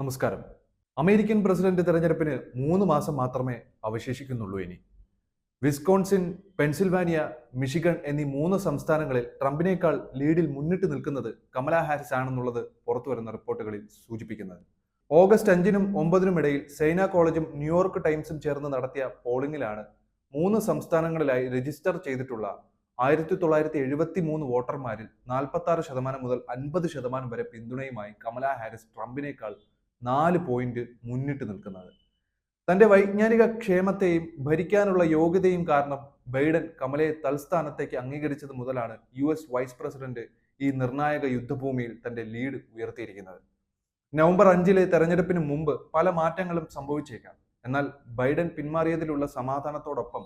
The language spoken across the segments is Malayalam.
നമസ്കാരം. അമേരിക്കൻ പ്രസിഡന്റ് തെരഞ്ഞെടുപ്പിന് മൂന്ന് മാസം മാത്രമേ അവശേഷിക്കുന്നുള്ളൂ ഇനി. വിസ്കോൺസിൻ പെൻസിൽവാനിയ മിഷിഗൺ എന്നീ മൂന്ന് സംസ്ഥാനങ്ങളിൽ ട്രംപിനേക്കാൾ ലീഡിൽ മുന്നിട്ട് നിൽക്കുന്നത് കമലാ ഹാരിസ് ആണെന്നുള്ളത് പുറത്തുവരുന്ന റിപ്പോർട്ടുകളിൽ സൂചിപ്പിക്കുന്നത്. ഓഗസ്റ്റ് അഞ്ചിനും ഒമ്പതിനും ഇടയിൽ സൈന കോളേജും ന്യൂയോർക്ക് ടൈംസും ചേർന്ന് നടത്തിയ പോളിംഗിലാണ് മൂന്ന് സംസ്ഥാനങ്ങളിലായി രജിസ്റ്റർ ചെയ്തിട്ടുള്ള ആയിരത്തി തൊള്ളായിരത്തി എഴുപത്തി മൂന്ന് വോട്ടർമാരിൽ നാൽപ്പത്തി ആറ് ശതമാനം മുതൽ അൻപത് ശതമാനം വരെ പിന്തുണയുമായി കമലാ ഹാരിസ് ട്രംപിനേക്കാൾ നാല് പോയിന്റ് മുന്നിട്ട് നിൽക്കുന്നത്. തന്റെ വൈജ്ഞാനിക ക്ഷേമത്തെയും ഭരിക്കാനുള്ള യോഗ്യതയും കാരണം ബൈഡൻ കമലയെ തൽസ്ഥാനത്തേക്ക് അംഗീകരിച്ചത് മുതലാണ് യു എസ് വൈസ് പ്രസിഡന്റ് ഈ നിർണായക യുദ്ധഭൂമിയിൽ തന്റെ ലീഡ് ഉയർത്തിയിരിക്കുന്നത്. നവംബർ അഞ്ചിലെ തെരഞ്ഞെടുപ്പിന് മുമ്പ് പല മാറ്റങ്ങളും സംഭവിച്ചേക്കാം. എന്നാൽ ബൈഡൻ പിന്മാറിയതിലുള്ള സമാധാനത്തോടൊപ്പം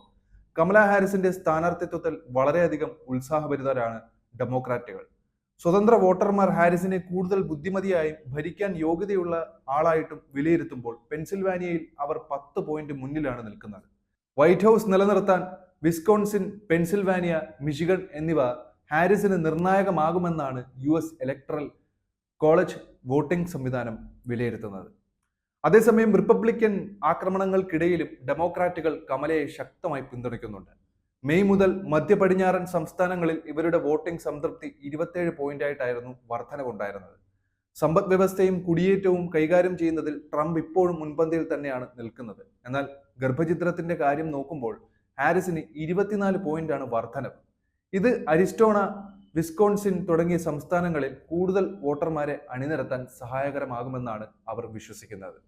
കമലാ ഹാരിസിന്റെ സ്ഥാനാർത്ഥിത്വത്തിൽ വളരെയധികം ഉത്സാഹഭരിതരാണ് ഡെമോക്രാറ്റുകൾ. സ്വതന്ത്ര വോട്ടർമാർ ഹാരിസിനെ കൂടുതൽ ബുദ്ധിമതിയായും ഭരിക്കാൻ യോഗ്യതയുള്ള ആളായിട്ടും വിലയിരുത്തുമ്പോൾ പെൻസിൽവാനിയയിൽ അവർ പത്ത് പോയിന്റ് മുന്നിലാണ് നിൽക്കുന്നത്. വൈറ്റ് ഹൗസ് നിലനിർത്താൻ വിസ്കോൺസിൻ പെൻസിൽവാനിയ മിഷിഗൺ എന്നിവ ഹാരിസിന് നിർണായകമാകുമെന്നാണ് U S electoral college voting സംവിധാനം വിലയിരുത്തുന്നത്. അതേസമയം റിപ്പബ്ലിക്കൻ ആക്രമണങ്ങൾക്കിടയിലും ഡെമോക്രാറ്റുകൾ കമലയെ ശക്തമായി പിന്തുണയ്ക്കുന്നുണ്ട്. മെയ് മുതൽ മധ്യ പടിഞ്ഞാറൻ സംസ്ഥാനങ്ങളിൽ ഇവരുടെ വോട്ടിംഗ് സംതൃപ്തി ഇരുപത്തേഴ് പോയിന്റ് ആയിട്ടായിരുന്നു വർധനവുണ്ടായിരുന്നത്. സമ്പദ് വ്യവസ്ഥയും കുടിയേറ്റവും കൈകാര്യം ചെയ്യുന്നതിൽ ട്രംപ് ഇപ്പോഴും മുൻപന്തിയിൽ തന്നെയാണ് നിൽക്കുന്നത്. എന്നാൽ ഗർഭചിത്രത്തിന്റെ കാര്യം നോക്കുമ്പോൾ ഹാരിസിന് ഇരുപത്തിനാല് പോയിന്റ് ആണ് വർധനവ്. ഇത് അരിസ്റ്റോണ വിസ്കോൺസിൻ തുടങ്ങിയ സംസ്ഥാനങ്ങളിൽ കൂടുതൽ വോട്ടർമാരെ അണിനിരത്താൻ സഹായകരമാകുമെന്നാണ് അവർ വിശ്വസിക്കുന്നത്.